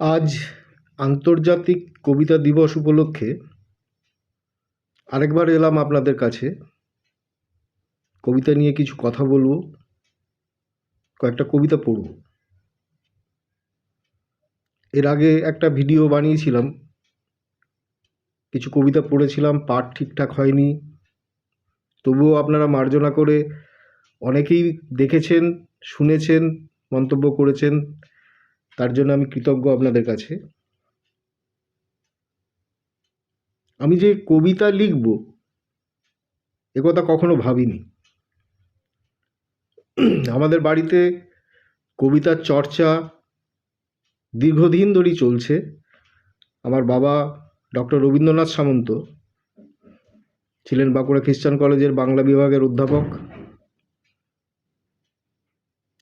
আজ আন্তর্জাতিক কবিতা দিবস উপলক্ষে আরেকবার এলাম আপনাদের কাছে। কবিতা নিয়ে কিছু কথা বলব, কয়েকটা কবিতা পড়ব। এর আগে একটা ভিডিও বানিয়েছিলাম। কিছু কবিতা পড়েছিলাম, পাঠ ঠিকঠাক হয়নি। তবুও আপনারা মার্জনা করে অনেকেই দেখেছেন, শুনেছেন, মন্তব্য করেছেন। তার জন্য আমি কৃতজ্ঞ আপনাদের কাছে। আমি যে কবিতা লিখব একথা কখনো ভাবিনি। আমাদের বাড়িতে কবিতার চর্চা দীর্ঘদিন ধরেই চলছে। আমার বাবা ডক্টর রবীন্দ্রনাথ সামন্ত ছিলেন বাঁকুড়া খ্রিস্টান কলেজের বাংলা বিভাগের অধ্যাপক।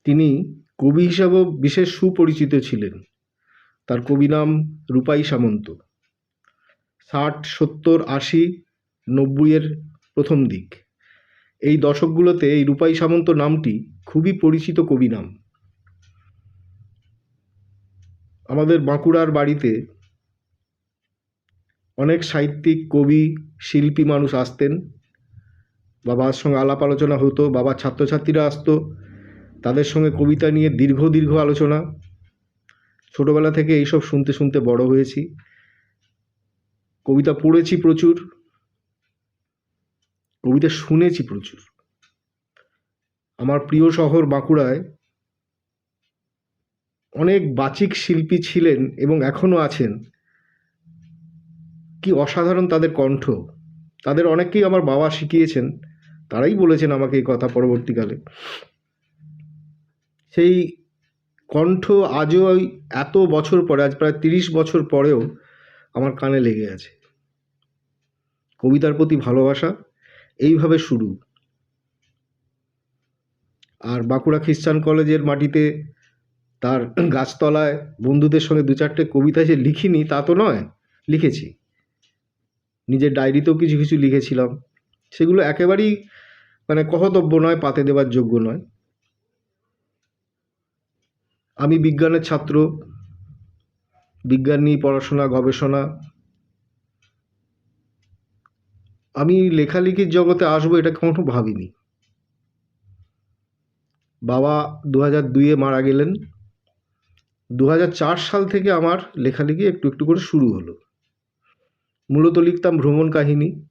তিনি কবি হিসাবেও বিশেষ সুপরিচিত ছিলেন। তার কবি নাম রূপাই সামন্ত। ষাট, সত্তর, আশি নব্বইয়ের প্রথম দিক। এই দশকগুলোতে এই রূপাই সামন্ত নামটি খুবই পরিচিত কবি নাম। আমাদের বাঁকুড়ার বাড়িতে অনেক সাহিত্যিক, কবি, শিল্পী মানুষ আসতেন। বাবার সঙ্গে আলাপ আলোচনা হতো, বাবার ছাত্রছাত্রীরা আসতো তাদের সঙ্গে কবিতা নিয়ে দীর্ঘ দীর্ঘ আলোচনা। ছোটোবেলা থেকে এইসব শুনতে শুনতে বড় হয়েছি। কবিতা পড়েছি প্রচুর। কবিতা শুনেছি প্রচুর। আমার প্রিয় শহর বাঁকুড়ায় অনেক বাচিক শিল্পী ছিলেন এবং এখনও আছেন। কি অসাধারণ তাদের কণ্ঠ। তাদের অনেককেই আমার বাবা শিখিয়েছেন। তারাই বলেছেন আমাকে এই কথা পরবর্তীকালে। সেই কণ্ঠ আজও এত বছর পরে, আজ প্রায় তিরিশ বছর পরেও আমার কানে লেগে আছে। কবিতার প্রতি ভালোবাসা, এইভাবে শুরু। আর বাঁকুড়া খ্রিস্টান কলেজের মাটিতে তার গাছতলায় বন্ধুদের সঙ্গে দু চারটে কবিতা যে লিখিনি, তা তো নয়, লিখেছি। নিজের ডায়েরিতেও কিছু কিছু লিখেছিলাম। সেগুলো একেবারেই মানে কহতব্য নয়, পাতে দেওয়ার যোগ্য নয়। আমি বিজ্ঞানের ছাত্র, বিজ্ঞান নিয়ে পড়াশোনা, গবেষণা। আমি লেখালেখির জগতে আসব এটা কখনো ভাবিনি। বাবা দু হাজার দুইয়ে মারা গেলেন। দু হাজার চার সাল থেকে আমার লেখালেখি একটু একটু করে শুরু হলো। মূলত লিখতাম ভ্রমণ কাহিনী।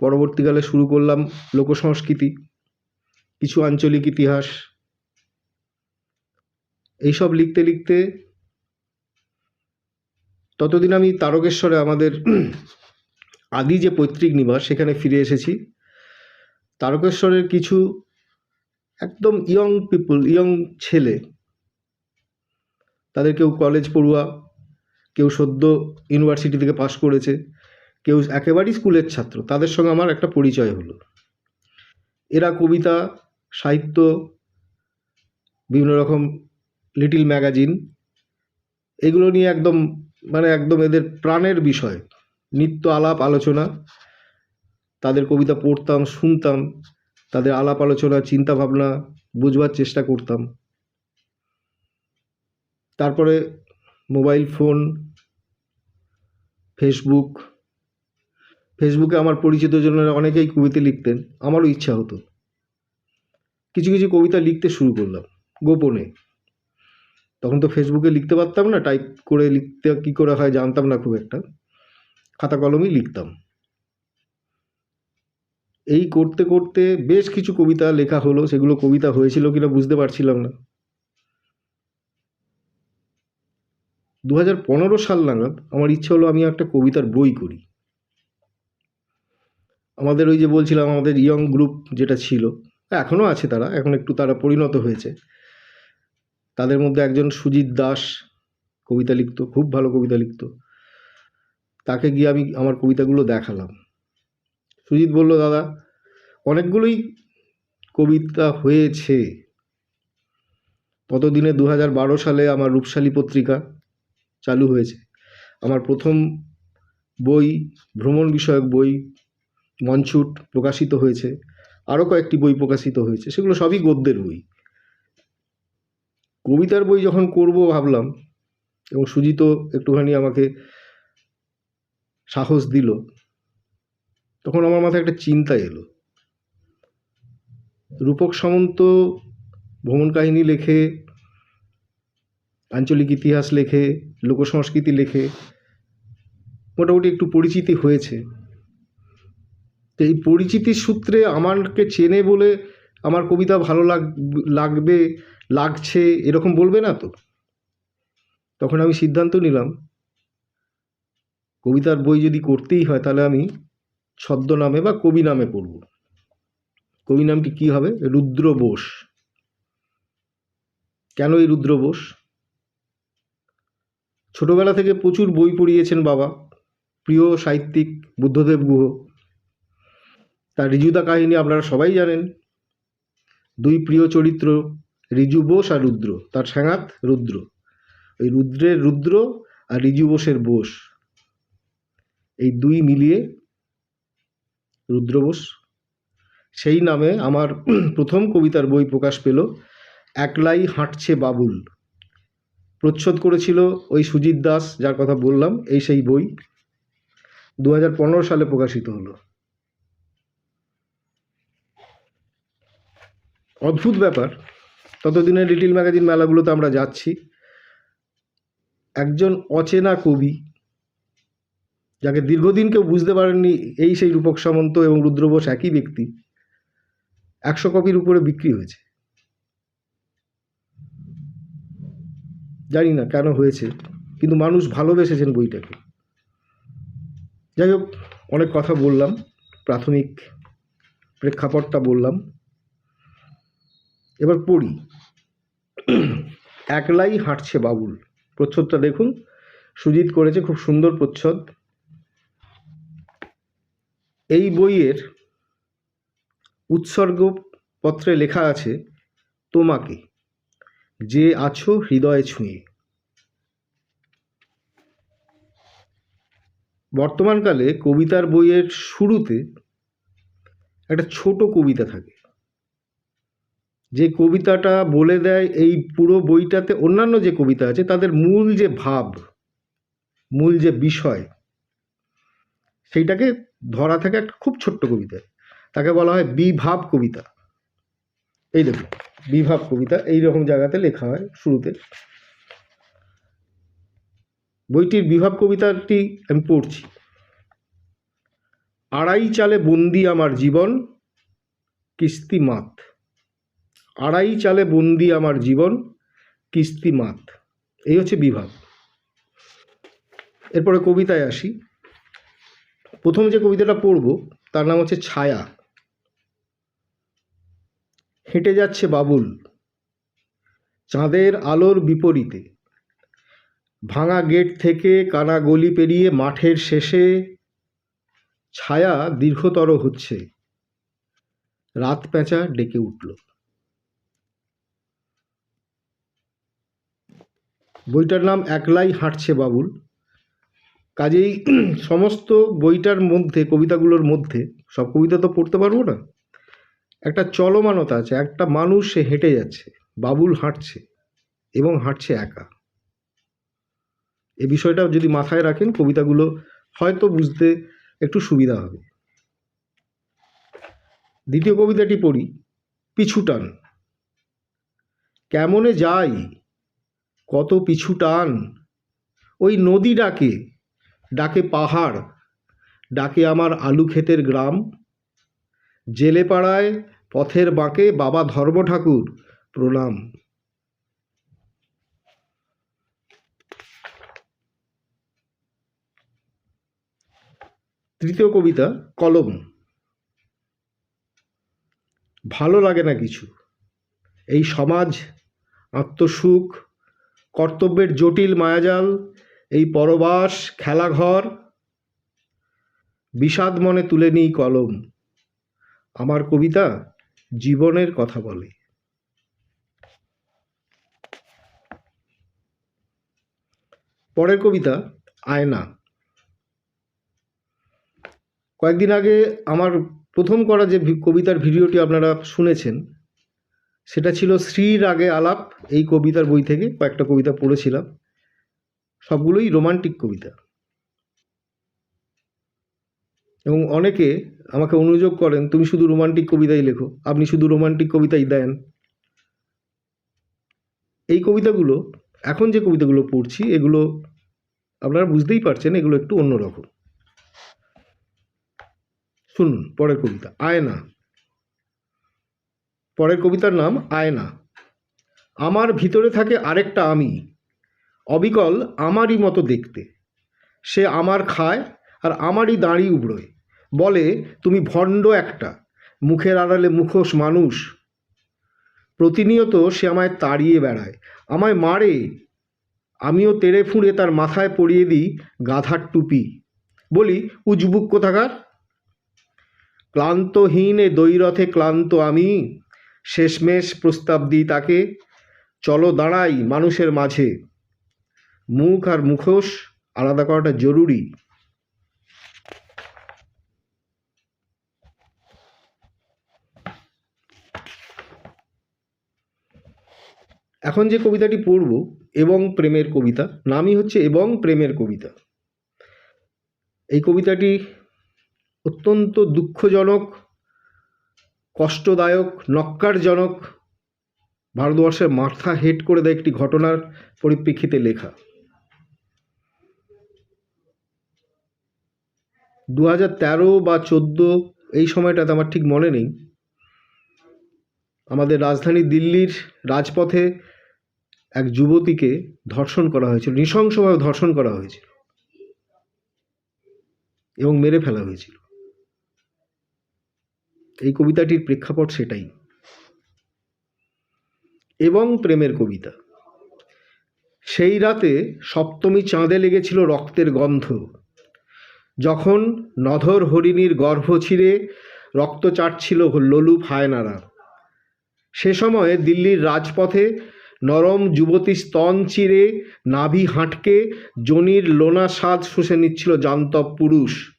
পরবর্তীকালে শুরু করলাম লোকসংস্কৃতি, কিছু আঞ্চলিক ইতিহাস এইসব লিখতে লিখতে ততদিন আমি তারকেশ্বরে আমাদের আদি যে পৈতৃক নিবাস, সেখানে ফিরে এসেছি। তারকেশ্বরের কিছু একদম ইয়ং পিপল ইয়ং ছেলে, তাদের কেউ কলেজ পড়ুয়া, কেউ সদ্য ইউনিভার্সিটি থেকে পাশ করেছে, কেউ একেবারেই স্কুলের ছাত্র, তাদের সঙ্গে আমার একটা পরিচয় হলো। এরা কবিতা, সাহিত্য, বিভিন্ন রকম লিটিল ম্যাগাজিন এগুলো নিয়ে একদম মানে একদম এদের প্রাণের বিষয়। নিত্য আলাপ আলোচনা, তাদের কবিতা পড়তাম, শুনতাম, তাদের আলাপ আলোচনা চিন্তাভাবনা বুঝবার চেষ্টা করতাম। তারপরে মোবাইল ফোন ফেসবুক ফেসবুকে আমার পরিচিত জনেরা অনেকেই কবিতা লিখতেন, আমারও ইচ্ছা হতো। কিছু কিছু কবিতা লিখতে শুরু করলাম, গোপনে। তখন তো ফেসবুকে লিখতে পারতাম না টাইপ করে লিখতে কী করে হয় জানতাম না খুব একটা। খাতা কলমেই লিখতাম। এই করতে করতে বেশ কিছু কবিতা লেখা হলো, সেগুলো কবিতা হয়েছিল কিনা বুঝতে পারছিলাম না। দু হাজার পনেরো সাল নাগাদ আমার ইচ্ছে হলো আমি একটা কবিতার বই করি। আমাদের ওই যে বলছিলাম, আমাদের ইয়ং গ্রুপ যেটা ছিল এখনও আছে তারা, এখন একটু তারা পরিণত হয়েছে। তাদের মধ্যে একজন সুজিত দাস কবিতা লিখত, খুব ভালো কবিতা লিখত। তাকে গিয়ে আমি আমার কবিতাগুলো দেখালাম। সুজিত বলল, দাদা, অনেকগুলোই কবিতা হয়েছে। ততদিনে দু হাজার বারো সালে আমার রূপশালী পত্রিকা চালু হয়েছে। আমার প্রথম বই, ভ্রমণ বিষয়ক বই, মঞ্চুট প্রকাশিত হয়েছে। আরও কয়েকটি বই প্রকাশিত হয়েছে। সেগুলো সবই গদ্যের বই। কবিতার বই যখন করব ভাবলাম এবং সুজিত একটুখানি আমাকে সাহস দিল, তখন আমার মাথায় একটা চিন্তা এলো। রূপক সামন্ত ভ্রমণ কাহিনী লেখে, আঞ্চলিক ইতিহাস লেখে, লোকসংস্কৃতি লেখে, মোটামুটি একটু পরিচিতি হয়েছে। তো এই পরিচিতির সূত্রে আমাকে চেনে বলে আমার কবিতা ভালো লাগ, লাগবে লাগছে এরকম বলবে না তো? তখন আমি সিদ্ধান্ত নিলাম, কবিতার বই যদি করতেই হয় তাহলে আমি ছদ্মনামে বা কবি নামে করব কবি নামটি কী হবে? রুদ্র বোস। কেন এই রুদ্র বোস? ছোটবেলা থেকে প্রচুর বই পড়িয়েছেন বাবা, প্রিয় সাহিত্যিক বুদ্ধদেব গুহ। তার ঋজুদা কাহিনী আপনারা সবাই জানেন। দুই প্রিয় চরিত্র ঋজু বোস আর রুদ্র, তার সাঙাত রুদ্র। ওই রুদ্রের রুদ্র আর ঋজু বোসের বোস। এই দুই মিলিয়ে রুদ্র বোস। সেই নামে আমার প্রথম কবিতার বই প্রকাশ পেল, একলাই হাঁটছে বাবুল। প্রচ্ছদ করেছিল ওই সুজিত দাস, যার কথা বললাম, এই সেই বই। দু হাজার পনেরো সালে প্রকাশিত হলো। অদ্ভুত ব্যাপার ততদিনে লিটিল ম্যাগাজিন মেলাগুলোতে আমরা যাচ্ছি। একজন অচেনা কবি, যাকে দীর্ঘদিন কেউ বুঝতে পারেননি এই সেই রূপক সামন্ত এবং রুদ্র বোস একই ব্যক্তি, একশো কপির উপরে বিক্রি হয়েছে। জানি না কেন হয়েছে, কিন্তু মানুষ ভালোবেসেছেন বইটাকে। যাই হোক, অনেক কথা বললাম, প্রাথমিক প্রেক্ষাপটটা বললাম। এবার পড়ি। একলাই হাঁটছে বাবুল প্রচ্ছদটা দেখুন। সুজিত করেছে খুব সুন্দর প্রচ্ছদ। এই বইয়ের উৎসর্গ পত্রে লেখা আছে, তোমাকে, যে আছো হৃদয়ে ছুঁয়ে। বর্তমানকালে কবিতার বইয়ের শুরুতে একটা ছোট কবিতা থাকে। যে কবিতাটা বলে দেয় এই পুরো বইটাতে অন্যান্য যে কবিতা আছে, তাদের মূল যে ভাব, মূল যে বিষয়, সেইটাকে ধরা থাকে একটা খুব ছোট্ট কবিতা তাকে বলা হয় বিভাব কবিতা। এই দেখুন, বিভাব কবিতা এই রকম জায়গাতে লেখা হয় শুরুতে। বইটির বিভাব কবিতাটি আমি পড়ছি। আড়াই চালে বন্দি আমার জীবন, কিস্তি মাত। আড়াই চালে বন্দি আমার জীবন, কিস্তি মাত। এই হচ্ছে বিভাব এরপরে কবিতায় আসি। প্রথম যে কবিতাটা পড়ব, তার নাম হচ্ছে ছায়া। হেঁটে যাচ্ছে বাবুল। চাঁদের আলোর বিপরীতে। ভাঙা গেট থেকে কানা গলি পেরিয়ে মাঠের শেষে। ছায়া দীর্ঘতর হচ্ছে। রাত পেঁচা ডেকে উঠল। বইটার নাম একলাই হাঁটছে বাবুল। কাজেই সমস্ত বইটার মধ্যে, কবিতাগুলোর মধ্যে, সব কবিতা তো পড়তে পারব না, একটা চলমানতা আছে, একটা মানুষ সে হেঁটে যাচ্ছে, বাবুল হাঁটছে এবং হাঁটছে একা। এ বিষয়টা যদি মাথায় রাখেন, কবিতাগুলো হয়তো বুঝতে একটু সুবিধা হবে। দ্বিতীয় কবিতাটি পড়ি, পিছু টান। কেমনে যাই কত পিছু টান। ওই নদী ডাকে ডাকে পাহাড়, ডাকে আমার আলু ক্ষেতের গ্রাম। জেলে পাড়ায় পথের বাঁকে বাবা ধর্ম ঠাকুর, প্রণাম। তৃতীয় কবিতা, কলম। ভালো লাগে না কিছু। এই সমাজ, আত্মসুখ কর্তব্যের জটিল মায়াজাল, এই পরবাস, খেলাঘর, বিষাদ মনে তুলে নিই কলম। আমার কবিতা জীবনের কথা বলে। পরের কবিতা, আয়না। কয়েকদিন আগে আমার প্রথম করা যে কবিতার ভিডিওটি আপনারা শুনেছেন সেটা ছিল শ্রীর আগে আলাপ, এই কবিতার বই থেকে কয়েকটা কবিতা পড়েছিলাম। সবগুলোই রোমান্টিক কবিতা। এবং অনেকে আমাকে অনুযোগ করেন, তুমি শুধু রোমান্টিক কবিতাই লেখো, আপনি শুধু রোমান্টিক কবিতাই দেন। এই কবিতাগুলো, এখন যে কবিতাগুলো পড়ছি, এগুলো আপনারা বুঝতেই পারছেন, এগুলো একটু অন্যরকম। শুনুন, পরের কবিতা, আয়না। পরের কবিতার নাম আয়না। আমার ভিতরে থাকে আরেকটা আমি। অবিকল আমারই মতো দেখতে। সে আমার খায় আর আমারই দাঁড়ি উবড়োয়। বলে, তুমি ভণ্ড একটা। মুখের আড়ালে মুখোশ মানুষ। প্রতিনিয়ত সে আমায় তাড়িয়ে বেড়ায়। আমায় মারে। আমিও তেড়ে ফুঁড়ে তার মাথায় পরিয়ে দিই গাধার টুপি। বলি, উজবুক কোথাকার? ক্লান্তহীন এ দৈরথে ক্লান্ত আমি। শেষমেশ প্রস্তাব দিই তাকে, চলো দাঁড়াই মানুষের মাঝে। মুখ আর মুখোশ আলাদা করাটা জরুরি। এখন যে কবিতাটি পড়ব, এবং প্রেমের কবিতা, নামই হচ্ছে এবং প্রেমের কবিতা। এই কবিতাটি অত্যন্ত দুঃখজনক কষ্টদায়ক, নক্কারজনক ভারতবর্ষের মাথা হেট করে দেয় একটি ঘটনার পরিপ্রেক্ষিতে লেখা। দু তেরো বা চোদ্দ এই সময়টাতে আমার ঠিক মনে নেই। আমাদের রাজধানী দিল্লির রাজপথে এক যুবতীকে ধর্ষণ করা হয়েছিল, নৃশংসভাবে ধর্ষণ করা হয়েছিল এবং মেরে ফেলা হয়েছিল। এই কবিতাটির প্রেক্ষাপট সেটাই। এবং প্রেমের কবিতা। সেই রাতে সপ্তমী চাঁদে লেগেছিল রক্তের গন্ধ। যখন নধর হরিণীর গর্ভ ছিঁড়ে রক্ত চাটছিল লোলুপ হায়নারা সে সময়ে দিল্লির রাজপথে নরম যুবতী স্তন চিরে নাভি হাঁটকে জনির লোনা স্বাদ শুষে নিচ্ছিল জান্তব পুরুষ।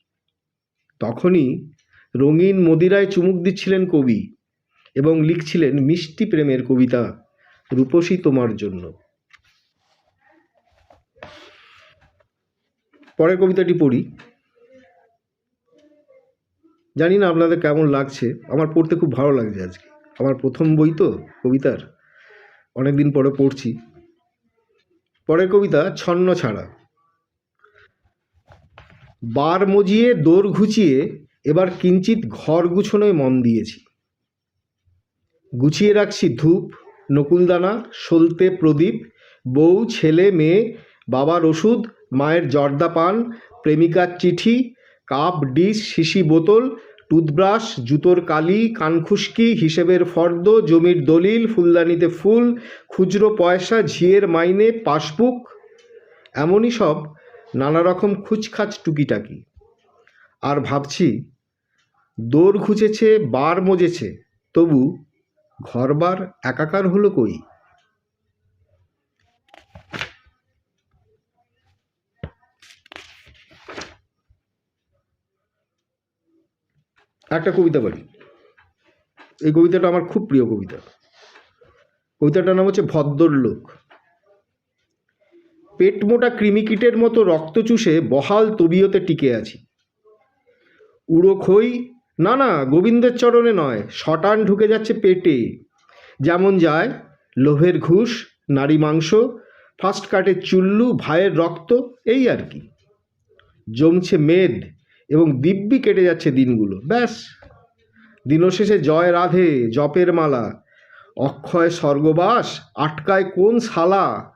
তখনই রঙিন মদিরায় চুমুক দিচ্ছিলেন কবি এবং লিখছিলেন মিষ্টি প্রেমের কবিতা, রূপসী তোমার জন্য। পরের কবিতাটি পড়ি। জানি না আপনাদের কেমন লাগছে, আমার পড়তে খুব ভালো লাগছে আজকে। আমার প্রথম বই তো কবিতার অনেক দিন পরে পড়ছি। পরের কবিতা, ছন্ন ছাড়া। বার মজিয়ে দোর ঘুচিয়ে এবার কিঞ্চিত ঘর গুছনোয় মন দিয়েছি। গুছিয়ে রাখছি ধূপ, নকুলদানা, সলতে প্রদীপ, বউ, ছেলে, মেয়ে, বাবার ওষুধ, মায়ের জর্দা পান, প্রেমিকার চিঠি, কাপ, ডিশ, শিশি বোতল, টুথব্রাশ, জুতোর কালি, কানখুশকি, হিসেবের ফর্দ, জমির দলিল, ফুলদানিতে ফুল, খুচরো পয়সা, ঝিয়ের মাইনে, পাসবুক, এমনই সব নানা রকম খুচখাচ টুকিটাকি। আর ভাবছি দোর ঘুচেছে, বার মজেছে, তবু ঘরবার একাকার হলো কই? একটা কবিতা পড়ি এই কবিতাটা আমার খুব প্রিয় কবিতা। কবিতাটার নাম হচ্ছে ভদ্রলোক পেট মোটা কৃমিকীটের মতো রক্ত চুষে বহাল তবিয়তে টিকে আছি। উড়ো খই না না, গোবিন্দের চরণে নয়, শটান ঢুকে যাচ্ছে পেটে। যেমন যায়, লোভের ঘুষ, নারী মাংস, ফার্স্ট কাটের চুল্লু, ভাইয়ের রক্ত, এই আর কি। জমছে মেদ এবং দিব্যি কেটে যাচ্ছে দিনগুলো, ব্যাস। দিনশেষে জয় রাধে, জপের মালা। অক্ষয় স্বর্গবাস, আটকায় কোন শালা?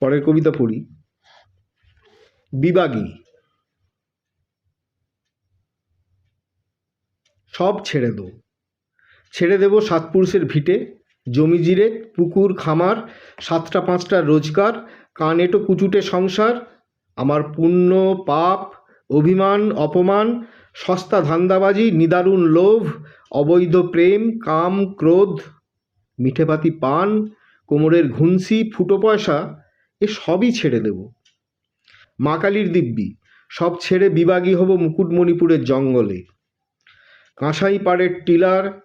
পরের কবিতা পড়ি। বিবাগী সব ছেড়ে দেবো ছেড়ে দেবো সাতপুরুষের ভিটে। জমি জিরে, পুকুর, খামার, সাতটা পাঁচটা রোজগার, কান এটো কুচুটে সংসার, আমার পুণ্য, পাপ, অভিমান, অপমান, সস্তা ধান্দাবাজি, নিদারুণ লোভ, অবৈধ প্রেম, কাম, ক্রোধ, মিঠেপাতি পান, কোমরের ঘুনসি ফুটো পয়সা, এ সবই ছেড়ে দেব। মা কালীর দিব্যি, সব ছেড়ে বিবাগী হব মুকুটমণিপুরের জঙ্গলে। কাঁসাই পাড়ের টিলার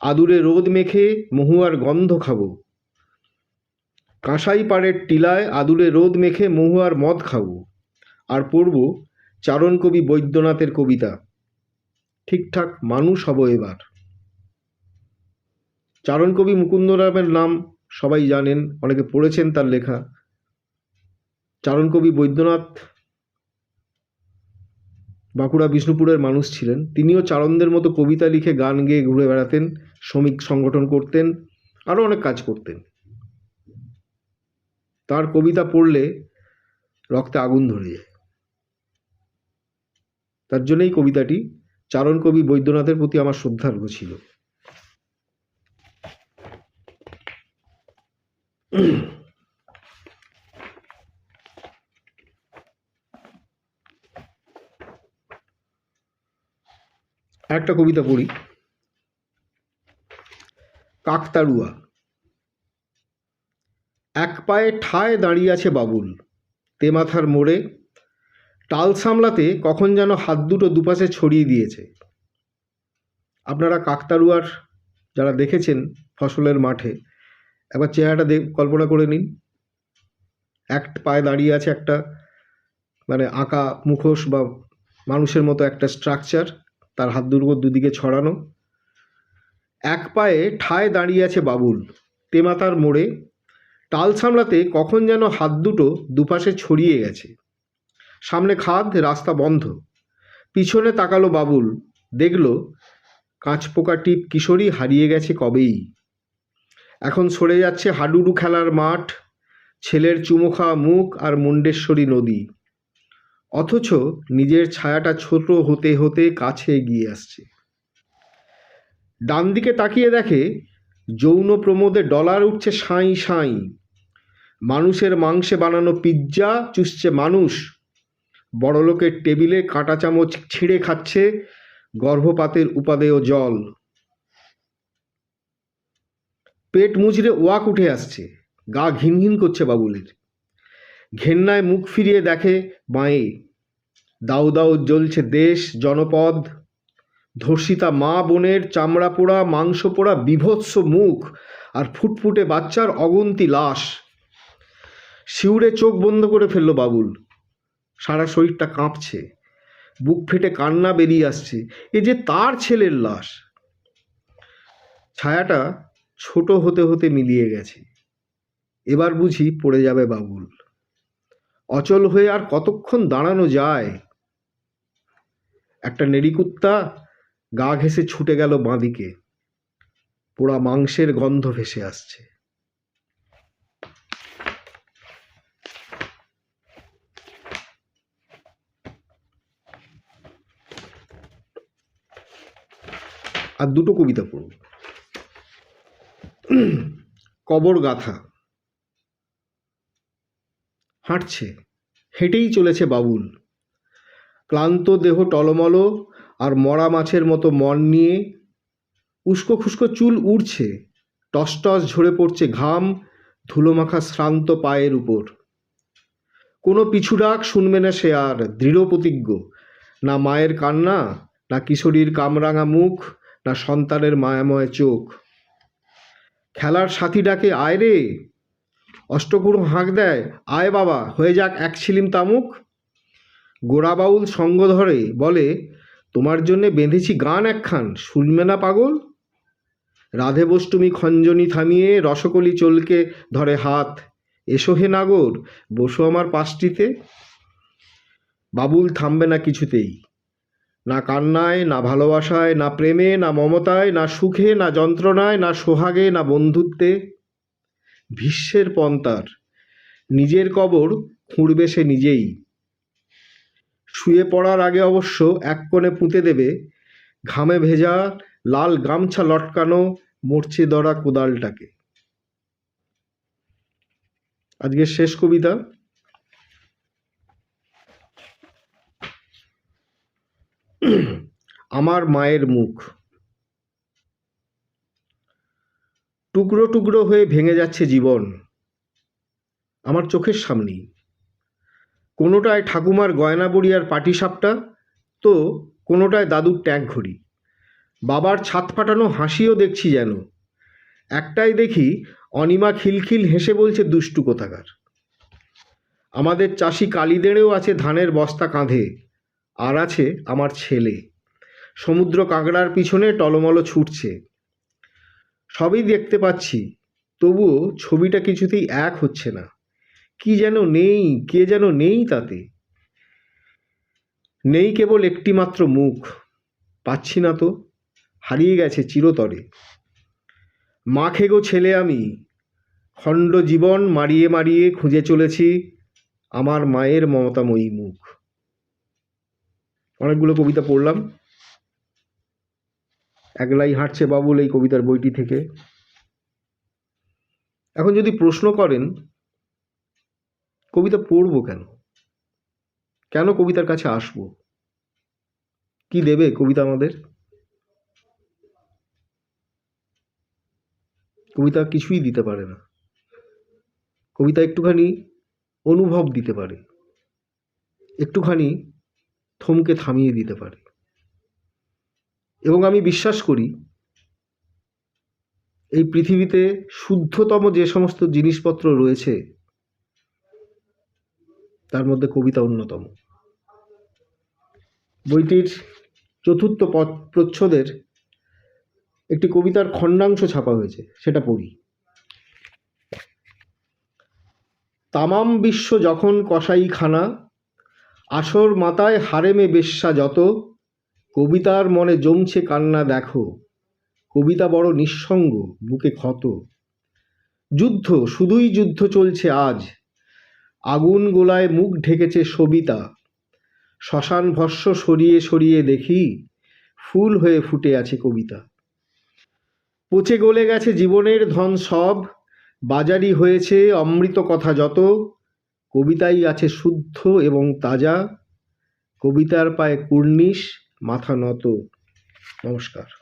আদুরে রোদ মেখে মহুয়ার গন্ধ খাব। কাঁসাই পাড়ের টিলায় আদুরে রোদ মেখে মহুয়ার মদ খাব। আর পড়ব চারণ কবি বৈদ্যনাথের কবিতা। ঠিকঠাক মানুষ হব এবার। চারণ কবি মুকুন্দরামের নাম সবাই জানেন, অনেকে পড়েছেন তার লেখা। চারণ কবি বৈদ্যনাথ বাঁকুড়া বিষ্ণুপুরের মানুষ ছিলেন। তিনিও চারণদের মতো কবিতা লিখে গান গেয়ে ঘুরে বেড়াতেন, শ্রমিক সংগঠন করতেন, আরও অনেক কাজ করতেন। তার কবিতা পড়লে রক্তে আগুন ধরে যায়। তার জন্যই কবিতাটি চারণ কবি বৈদ্যনাথের প্রতি আমার শ্রদ্ধার্ঘ ছিল। একটা কবিতা পড়ি। কাকতাড়ুয়া। এক পায়ে ঠায় দাঁড়িয়ে আছে বাবুল। তেমাথার মোড়ে টাল সামলাতে কখন যেন হাত দুটো দুপাশে ছড়িয়ে দিয়েছে। আপনারা কাকতাড়ুয়ার যারা দেখেছেন ফসলের মাঠে, একবার চেহারাটা কল্পনা করে নিন। এক পায়ে দাঁড়িয়ে আছে একটা মানে আঁকা মুখোশ বা মানুষের মতো একটা স্ট্রাকচার তার হাত দুটো দুদিকে ছড়ানো। এক পায়ে ঠায় দাঁড়িয়ে আছে বাবুল। তেমাতার মোড়ে টাল সামলাতে কখন যেন হাত দুটো দুপাশে ছড়িয়ে গেছে। সামনে খাদ, রাস্তা বন্ধ। পিছনে তাকালো বাবুল। দেখল কাঁচপোকা টিপ কিশোরী হারিয়ে গেছে কবেই। এখন সরে যাচ্ছে হাডুডু খেলার মাঠ, ছেলের চুমুখা মুখ আর মুন্ডেশ্বরী নদী। অথচ নিজের ছায়াটা ছোট হতে হতে কাছে এগিয়ে আসছে। ডান দিকে তাকিয়ে দেখে যৌন প্রমোদে ডলার উঠছে সাঁই সাঁই। মানুষের মাংসে বানানো পিৎজা চুষছে মানুষ। বড়লোকের টেবিলে কাঁটা চামচ ছিঁড়ে খাচ্ছে গর্ভপাতের উপাদেয় জল। পেট মুচড়ে ওয়াক উঠে আসছে, গা ঘিন ঘিন করছে বাবুলের। ঘেন্নায় মুখ ফিরিয়ে দেখে বাঁয়ে। দাউ দাউ জ্বলছে দেশ, জনপদ। ধর্ষিতা মা বোনের চামড়া পোড়া মাংস পোড়া বিভৎস মুখ আর ফুটফুটে বাচ্চার অগুন্তি লাশ। শিউরে চোখ বন্ধ করে ফেলল বাবুল। সারা শরীরটা কাঁপছে। বুক ফেটে কান্না বেরিয়ে আসছে। এ যে তার ছেলের লাশ। ছায়াটা ছোট হতে হতে মিলিয়ে গেছে। এবার বুঝি পড়ে যাবে বাবুল। অচল হয়ে আর কতক্ষণ দাঁড়ানো যায়? একটা নেড়িকুত্তা গা ঘেঁষে ছুটে গেল বাঁদিকে। পোড়া মাংসের গন্ধ ভেসে আসছে। আর দুটো কবিতা পড়ব কবর গাথা। হাঁটছে। হেঁটেই চলেছে বাবুল। ক্লান্ত দেহ টলমল আর মরা মাছের মতো মন নিয়ে উস্কো খুস্কো চুল উড়ছে। টস টস ঝরে পড়ছে ঘাম ধুলোমাখা শ্রান্ত পায়ের উপর। কোনো পিছু ডাক শুনবে না সে আর দৃঢ় প্রতিজ্ঞ। না মায়ের কান্না, না কিশোরীর কামরাঙা মুখ, না সন্তানের মায়াময় চোখ। খেলার সাথী ডাকে আয় রে! অষ্টগুরু হাঁক দেয়, আয় বাবা, হয়ে যাক এক ছিলিম তামুক। গোড়াবাউল সঙ্গ ধরে বলে, তোমার জন্যে বেঁধেছি গান একখান, শুনবে না পাগল? রাধে বষ্টমী খঞ্জনি থামিয়ে রসকলি চলকে ধরে হাত, এসো হে নাগর, বসো আমার পাশটিতে। বাবুল থামবে না কিছুতেই। না কান্নায়, না ভালোবাসায়, না প্রেমে, না মমতায়, না সুখে, না যন্ত্রণায়, না সোহাগে, না বন্ধুত্বে। ভীষ্মের পন্তার নিজের কবর খুঁড়বে সে নিজেই। শুয়ে পড়ার আগে অবশ্য এক কোণে পুঁতে দেবে, ঘামে ভেজা লাল গামছা লটকানো মরচে দরা কোদালটাকে। আজকের শেষ কবিতা। আমার মায়ের মুখ। টুকরো টুকরো হয়ে ভেঙে যাচ্ছে জীবন। আমার চোখের সামনেই কোনোটায় ঠাকুমার গয়না বড়ি আর পাটিসাপটা, তো কোনোটায় দাদুর ট্যাঙ্ক ঘড়ি। বাবার ছাদ ফাটানো হাসিও দেখছি যেন। একটাই দেখি অনিমা খিলখিল হেসে বলছে দুষ্টু কোথাকার। আমাদের চাষি কালিদেড়েও আছে ধানের বস্তা কাঁধে, আর আছে আমার ছেলে। সমুদ্র কাঁকড়ার পিছনে টলমল ছুটছে। সবই দেখতে পাচ্ছি। তবুও ছবিটা কিছুতেই এক হচ্ছে না। কি যেন নেই, কে যেন নেই তাতে। নেই কেবল একটি মাত্র মুখ। পাচ্ছি না তো, হারিয়ে গেছে চিরতরে। মা খেগো ছেলে আমি, খণ্ড জীবন মারিয়ে মারিয়ে খুঁজে চলেছি আমার মায়ের মমতাময়ী মুখ। অনেকগুলো কবিতা পড়লাম। একলাই হাঁটছে বাবুল এই কবিতার বইটি থেকে। এখন যদি প্রশ্ন করেন, কবিতা পড়ব কেন? কেন কবিতার কাছে আসব? কি দেবে কবিতা আমাদের? কবিতা কিছুই দিতে পারে না। কবিতা একটুখানি অনুভব দিতে পারে। একটুখানি থমকে থামিয়ে দিতে পারে। এবং আমি বিশ্বাস করি এই পৃথিবীতে শুদ্ধতম যে সমস্ত জিনিসপত্র রয়েছে, তার মধ্যে কবিতা অন্যতম। বইটির চতুর্থ প্রচ্ছদের একটি কবিতার খণ্ডাংশ ছাপা হয়েছে, সেটা পড়ি। তামাম বিশ্ব যখন কসাইখানা আসর মাতায় হারেমে বেশ্যা যত কবিতার মনে জমছে কান্না দেখো। কবিতা বড় নিঃসঙ্গ, বুকে ক্ষত। যুদ্ধ, শুধুই যুদ্ধ চলছে আজ। আগুন গোলায় মুখ ঢেকেছে সবিতা। শ্মশান ভস্য সরিয়ে সরিয়ে দেখি, ফুল হয়ে ফুটে আছে কবিতা। পচে গলে গেছে জীবনের ধন সব, বাজারি হয়েছে অমৃত কথা যত। কবিতাই আছে শুদ্ধ এবং তাজা। কবিতার পায়ে কুর্নিশ মাথা নত। নমস্কার।